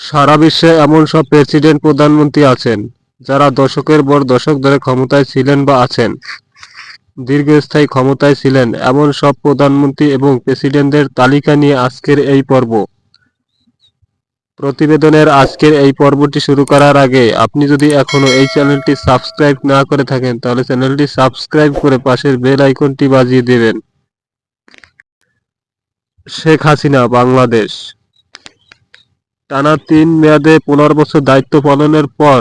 সারা বিশ্বে এমন সব প্রেসিডেন্ট প্রধানমন্ত্রী আছেন, যারা দশকের পর দশক ধরে ক্ষমতায় ছিলেন বা আছেন। দীর্ঘস্থায়ী ক্ষমতায় ছিলেন এমন সব প্রধানমন্ত্রী এবং প্রেসিডেন্টদের তালিকা নিয়ে আজকের এই পর্ব। প্রতিবেদনের আজকের এই পর্বটি শুরু করার আগে আপনি যদি এখনও এই চ্যানেলটি সাবস্ক্রাইব না করে থাকেন, তাহলে চ্যানেলটি সাবস্ক্রাইব করে পাশের বেল আইকনটি বাজিয়ে দেবেন। শেখ হাসিনা, বাংলাদেশ। টানা তিন মেয়াদে পনেরো বছর দায়িত্ব পালনের পর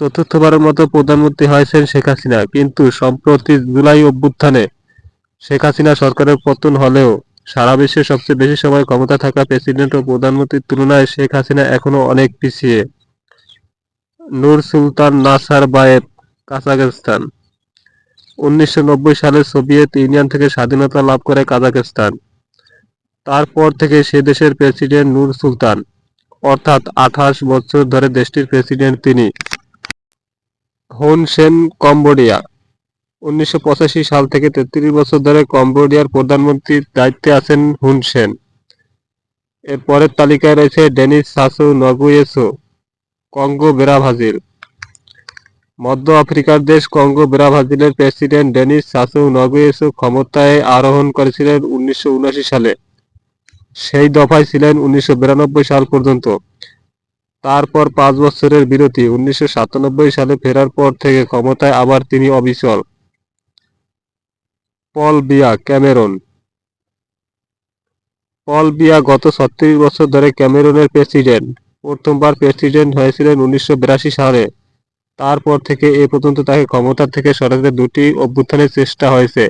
চতুর্থবারের মতো প্রধানমন্ত্রী হয়েছেন শেখ হাসিনা। কিন্তু সম্প্রতি জুলাই অভ্যুত্থানে শেখ হাসিনা সরকারের পতন হলেও সারা বিশ্বে সবচেয়ে বেশি সময় ক্ষমতা থাকা প্রেসিডেন্ট ও প্রধানমন্ত্রীর তুলনায় শেখ হাসিনা এখনও অনেক পিছিয়ে। নূর সুলতান নাসার বায়েব কাজাকিস্তান উনিশশো নব্বই সালে সোভিয়েত ইউনিয়ন থেকে স্বাধীনতা লাভ করে কাজাকিস্তান তারপর থেকে সে দেশের প্রেসিডেন্ট নূর সুলতান। অর্থাৎ আঠাশ বছর ধরে দেশটির প্রেসিডেন্ট তিনি। হুন সেন, কম্বোডিয়া। উনিশশো পঁচাশি সাল থেকে তেত্রিশ বছর ধরে কম্বোডিয়ার প্রধানমন্ত্রীর দায়িত্বে আছেন হুন সেন। এর পরের তালিকায় রয়েছে ডেনিস সাসু নগুয়েসো, কঙ্গো ব্রাভাজিল। মধ্য আফ্রিকার দেশ কঙ্গো ব্রাভাজিলের প্রেসিডেন্ট ডেনিস সাসু নগুয়েসো ক্ষমতায় আরোহণ করেছিলেন উনিশশো উনআশি সালে। সেই দফায় ছিলেন উনিশশো বিরানব্বই সাল পর্যন্ত। তারপর পাঁচ বছরের বিরতি, উনিশশো সাতানব্বই সালে ফেরার পর থেকে ক্ষমতায় আবার তিনি অবিচল। পল বিয়া, ক্যামেরন। পল বিয়া গত ছত্রিশ বছর ধরে ক্যামেরনের প্রেসিডেন্ট। প্রথমবার প্রেসিডেন্ট হয়েছিলেন উনিশশো বিরাশি সালে। তারপর থেকে এ পর্যন্ত তাকে ক্ষমতা থেকে সরাতে দুটি অভ্যুত্থানের চেষ্টা হয়েছে।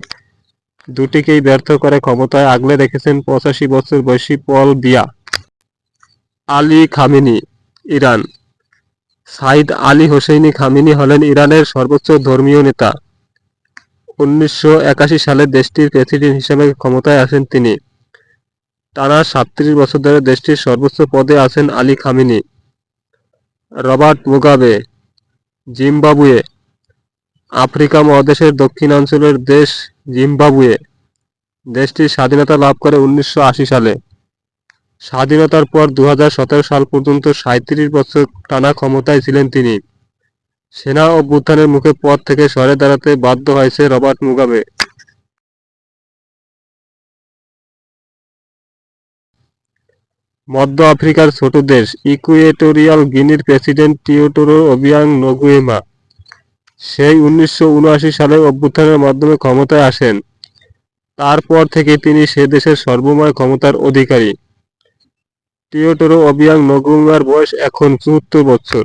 দুটিকেই ব্যর্থ করে ক্ষমতায় আগলে রেখেছেন পঁচাশি বছর বয়সী Paul Biya. Ali Khamenei, Iran. Sayyid Ali Hosseini Khamenei হলেন ইরানের সর্বোচ্চ ধর্মীয় নেতা। উনিশশো সালে দেশটির প্রেসিডেন্ট হিসেবে ক্ষমতায় আসেন তিনি। টানা সাতত্রিশ বছর ধরে দেশটির সর্বোচ্চ পদে আছেন Ali Khamenei. Robert Mugabe, Zimbabwe, Africa মহাদেশের দক্ষিণাঞ্চলের দেশ জিম্বাবুয়ে দেশটি স্বাধীনতা লাভ করে উনিশশো আশি সালে। স্বাধীনতার পর দু হাজার সতেরো সাল পর্যন্ত সাঁত্রিশ বছর টানা ক্ষমতায় ছিলেন তিনি। সেনা অভ্যুত্থানের মুখে পদ থেকে সরে দাঁড়াতে বাধ্য হয়েছে রবার্ট মুগাবে। মধ্য আফ্রিকার ছোট দেশ ইকুয়েটোরিয়াল গিনির প্রেসিডেন্ট টিওটোরো অবিয়াং নগুয়েমা সেই উনিশশো উনআশি সালে অভ্যুত্থানের মাধ্যমে ক্ষমতায় আসেন। তারপর থেকে তিনি সে দেশের সর্বময় ক্ষমতার অধিকারী। টিওটোরো অবিয়াং নগুঙ্গার বয়স এখন চুয়াত্তর বছর।